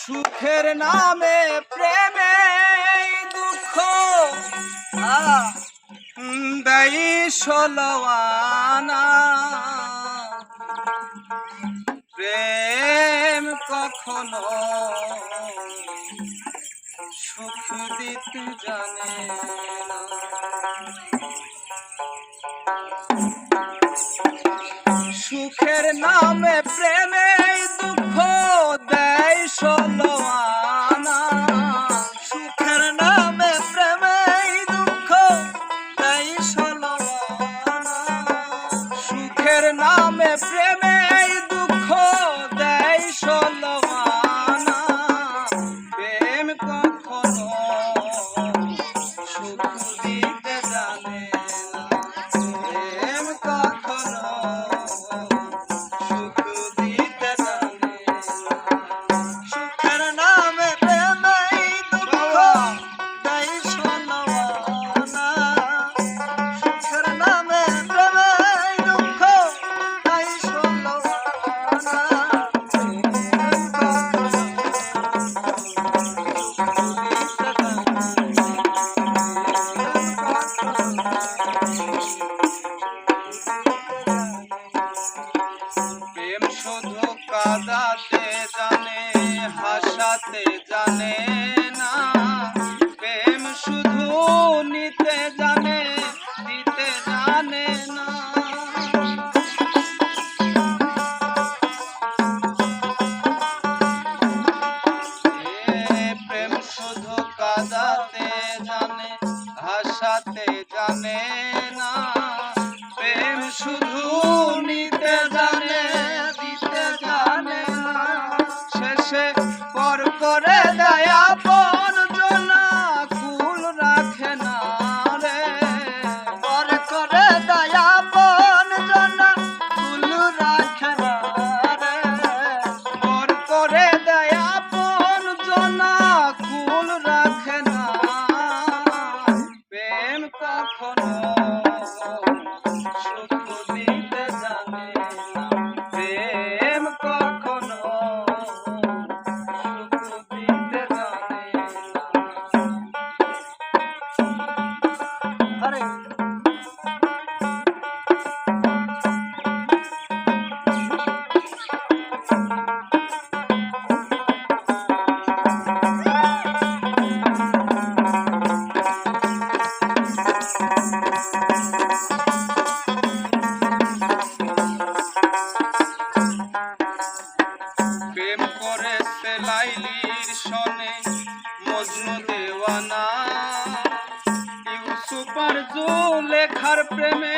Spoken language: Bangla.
সুখের নামে প্রেমে দুঃখ দেই ষোলোয়ানা প্রেম কখনো সুখ দিতে জানে না। সুখের নামে প্রেমে দুঃখ দেয় ষোলোয়ানা সুখের নামে প্রেমে দুঃখ দেয় ষোলোয়ানা সুখের নামে প্রেমে দুঃখ দেয় ষোলোয়ানা প্রেম কখনো হাসাতে জানে না। প্রেম শুধু নিতে জানে, দিতে জানে না। প্রেম শুধু জানে হাসাতে জানে না। প্রেম শুধু কখনো সুখ দিতে জানে না। প্রেম কখনো সুখ দিতে জানে না। আরে মজনু দেওয়ানা। ইউসুফ আর লেখার প্রেমে